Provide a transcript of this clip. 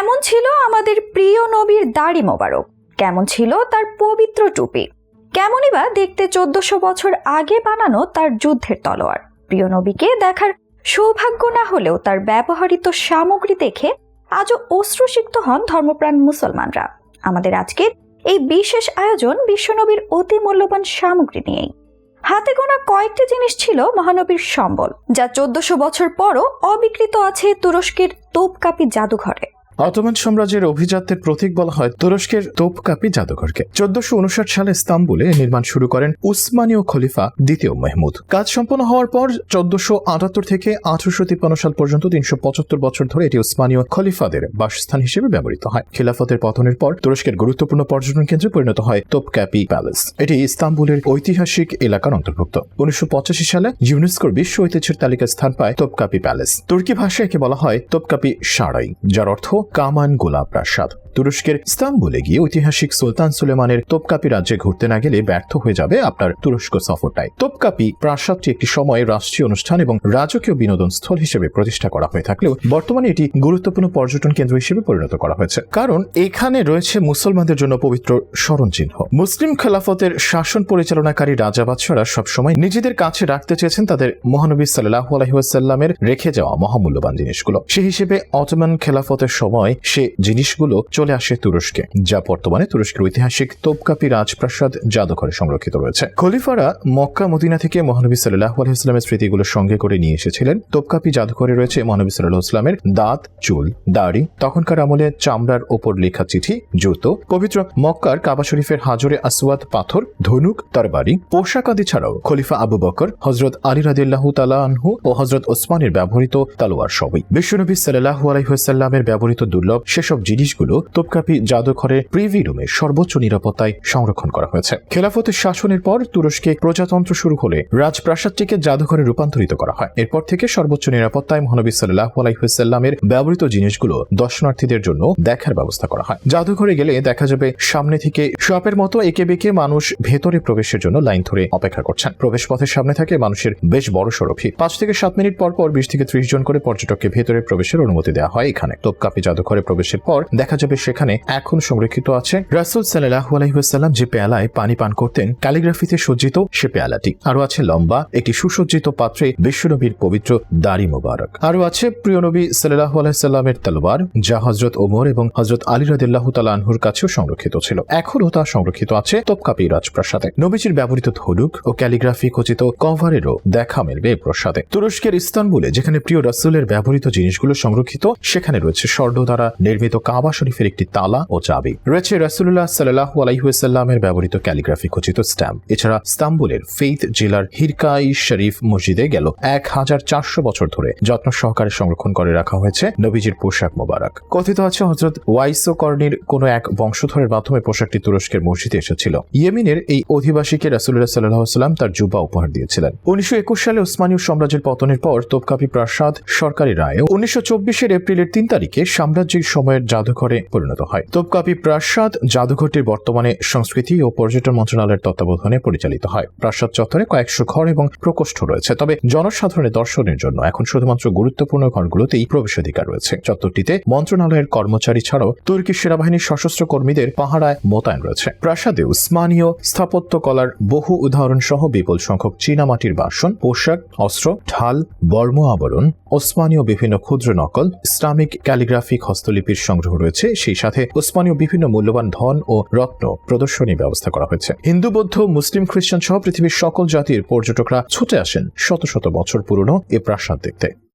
কেমন ছিল আমাদের প্রিয় নবীর দাড়ি মোবারক? কেমন ছিল তার পবিত্র টুপি? কেমনই বা দেখতে চোদ্দশো বছর আগে বানানো তার যুদ্ধের তলোয়ার? প্রিয় নবীকে দেখার সৌভাগ্য না হলেও তার ব্যবহৃত সামগ্রী দেখে আজও অশ্রুসিক্ত হন ধর্মপ্রাণ মুসলমানরা। আমাদের আজকের এই বিশেষ আয়োজন বিশ্বনবীর অতি মূল্যবান সামগ্রী নিয়েই। হাতে গোনা কয়েকটি জিনিস ছিল মহানবীর সম্বল, যা চোদ্দশো বছর পরও অবিকৃত আছে তুরস্কের তোপকাপি জাদুঘরে। অটোমান সাম্রাজ্যের অভিজাত্যের প্রতীক বলা হয় তুরস্কের তোপকাপি জাদুঘরকে। চোদ্দশো উনষাট সালে ইস্তাম্বুলে নির্মাণ শুরু করেন উসমানীয় খলিফা দ্বিতীয় মেহমুদ। কাজ সম্পন্ন হওয়ার পর চোদ্দশো আটাত্তর থেকে আঠারোশো তিপ্পান্ন সাল পর্যন্ত তিনশো পঁচাত্তর বছর ধরে এটি উসমানীয় খলিফাদের বাসস্থান হিসেবে ব্যবহৃত হয়। খিলাফতের পতনের পর তুরস্কের গুরুত্বপূর্ণ পর্যটন কেন্দ্রে পরিণত হয় তোপকাপি প্যালেস। এটি ইস্তাম্বুলের ঐতিহাসিক এলাকার অন্তর্ভুক্ত। উনিশশো পঁচাশি সালে ইউনেস্কোর বিশ্ব ঐতিহ্যের তালিকায় স্থান পায় তোপকাপি প্যালেস। তুর্কি ভাষায় একে বলা হয় তোপকাপি সারাই যার অর্থ কামান গোলা প্রাসাদ তুরস্কের ইস্তাম্বুলে গিয়ে ঐতিহাসিক সুলতান সুলেমানের তোপকাপি রাজ্যে ঘুরতে না গেলে ব্যর্থ হয়ে যাবে আপনার তুরস্ক সফরটাই। তোপকাপি প্রাসাদটি একটি সময়ে রাষ্ট্রীয় অনুষ্ঠান এবং রাজকীয় বিনোদন স্থল হিসেবে প্রতিষ্ঠা করা হয়ে থাকলেও বর্তমানে এটি গুরুত্বপূর্ণ পর্যটন কেন্দ্র হিসেবে পরিণত করা হয়েছে। কারণ এখানে রয়েছে মুসলমানদের জন্য পবিত্র স্মরণ চিহ্ন মুসলিম খেলাফতের শাসন পরিচালনাকারী রাজা বাদশারা সবসময় নিজেদের কাছে রাখতে চেয়েছেন তাদের মহানবী সাল্লাহ আলহিহাসাল্লামের রেখে যাওয়া মহামূল্যবান জিনিসগুলো। সে হিসেবে অটোমান খেলাফতের সময় সে জিনিসগুলো চলে আসে তুরস্কে, যা বর্তমানে তুরস্কের ঐতিহাসিক তোপকাপি রাজপ্রাসাদ জাদুঘরে সংরক্ষিত রয়েছে। খলিফারা মক্কা, মদিনা থেকে মহানবী সাল্লাহ আলহিহাস্লামের স্মৃতিগুলো সঙ্গে করে নিয়ে এসেছিলেন। তোপকাপি জাদুঘরে রয়েছে মহানবী সাল্লাহ ইসলামের দাঁত, চুল, দাড়ি। তখনকার আমলে চামড়ার ওপর লেখা চিঠি, জুতো, পবিত্র মক্কার কাবা শরীফের হাজরে আসওয়াদ পাথর, ধনুক, তরবারি। পোশাক আদি ছাড়াও খলিফা আবু বকর হজরত আলী রাদিল্লাহ তালা আনহু ও হজরত ওসমানের ব্যবহৃত তালোয়ার সবই বিশ্বনবী সাল্লাহ আলহিহাস্লামের ব্যবহৃত দুর্লভ সেসব জিনিসগুলো তোপকাপি জাদুঘরে প্রিভি রুমে সর্বোচ্চ নিরাপত্তায় সংরক্ষণ করা হয়েছে। খেলাফতের শাসনের পর তুরস্কে প্রজাতন্ত্র শুরু হলে রাজপ্রাসাদটিকে জাদুঘরে রূপান্তরিত করা হয়। এরপর থেকে সর্বোচ্চ নিরাপত্তায় মহানবী সাল্লাহ আলাইসাল্লামের ব্যবহৃত জিনিসগুলো দর্শনার্থীদের জন্য দেখার ব্যবস্থা করা হয়। জাদুঘরে গেলে দেখা যাবে সামনে থেকে শপের মতো একে বেঁকে মানুষ ভেতরে প্রবেশের জন্য লাইন ধরে অপেক্ষা করছেন। প্রবেশ পথের সামনে থাকে মানুষের বেশ বড় সড়ো পাঁচ থেকে সাত মিনিট পর পর বিশ থেকে ত্রিশ জন করে পর্যটককে ভেতরে প্রবেশের অনুমতি দেওয়া হয় এখানে। তোপকাপি জাদুঘরে প্রবেশের পর দেখা যাবে সেখানে এখন সংরক্ষিত আছে। রাসুল সাল্লাহ আলহিহাস্লাম যে পেয়ালায় পানি পান করতেন, ক্যালিগ্রাফিতে সজ্জিত সে পেয়ালাটি। আরও আছে লম্বা একটি সুসজ্জিত পাত্রে বিশ্বনবীর পবিত্র দাড়ি মোবারক। আরও আছে প্রিয় নবী সাল্লাহ আলাইসাল্লামের তলোয়ার, যা হজরত ওমর এবং হজরত আলী রাদিল্লাহ তালাহুর কাছেও সংরক্ষিত ছিল। এখনও তা সংরক্ষিত আছে তোপকাপি রাজপ্রাসাদে নবীজির ব্যবহৃত ধনুক ও ক্যালিগ্রাফি খচিত কভারেরও দেখা মিলবে প্রসাদে। তুরস্কের ইস্তানবুলে যেখানে প্রিয় রাসুলের ব্যবহৃত জিনিসগুলো সংরক্ষিত, সেখানে রয়েছে স্বর্ণ দ্বারা নির্মিত কাবা শরীফের একটি তালা ও চাবি। রয়েছে রাসুল্লাহ সাল্লাহ আলাইহুসাল্লামের ব্যবহৃত ক্যালিগ্রাফি খচিত স্ট্যাম্প। এছাড়া ইস্তাম্বুলের ফেইথ জেলার হিরকাই শরীফ মসজিদে গেল এক হাজার চারশো বছর ধরে। যত্ন সহকারে সংরক্ষণ করে রাখা হয়েছে নবীজির পোশাক মোবারক। কথিত আছে হজরত ওয়াইসো কর্নির কোনো এক বংশধরের মাধ্যমে পোশাকটি তুরস্কের মসজিদে এসেছিল। ইয়েমিনের এই অধিবাসীকে রাসুল্লাহ সাল্লাহ সাল্লাম তার জুবা উপহার দিয়েছিলেন। উনিশশো একুশ সালে উসমানীয় সাম্রাজ্যের পতনের পর তোপকাপি প্রাসাদ সরকারি রায়, উনিশশো চব্বিশের এপ্রিলের তিন তারিখে সাম্রাজ্যিক সময়ের জাদুঘরে পরিণত হয়। তোপকাপি প্রাসাদ জাদুঘরটির বর্তমানে সংস্কৃতি ও পর্যটন মন্ত্রণালয়ের তত্ত্বাবধানে পরিচালিত হয়। প্রাসাদ চত্বরে কয়েকশো ঘর এবং প্রকোষ্ঠ রয়েছে। তবে জনসাধারণের দর্শনের জন্য এখন শুধুমাত্র গুরুত্বপূর্ণ ঘরগুলোতেই প্রবেশাধিকার রয়েছে। চত্বরটিতে মন্ত্রণালয়ের কর্মচারী ছাড়াও তুর্কি সেনাবাহিনীর সশস্ত্র কর্মীদের পাহারায় মোতায়েন রয়েছে। প্রাসাদে উসমানীয় স্থাপত্য কলার বহু উদাহরণ সহ বিপুল সংখ্যক চীনামাটির বাসন, পোশাক, অস্ত্র, ঢাল, বর্ম আবরণ ওসমানীয় বিভিন্ন ক্ষুদ্র নকল, ইসলামিক ক্যালিগ্রাফিক হস্তলিপির সংগ্রহ রয়েছে। সেই সাথে ওসমানীয় বিভিন্ন মূল্যবান ধন ও রত্ন প্রদর্শনী ব্যবস্থা করা হয়েছে। হিন্দু, বৌদ্ধ, মুসলিম, খ্রিস্টান সহ পৃথিবীর সকল জাতির পর্যটকরা ছুটে আসেন শত শত বছর পুরনো এ প্রাসাদ দেখতে।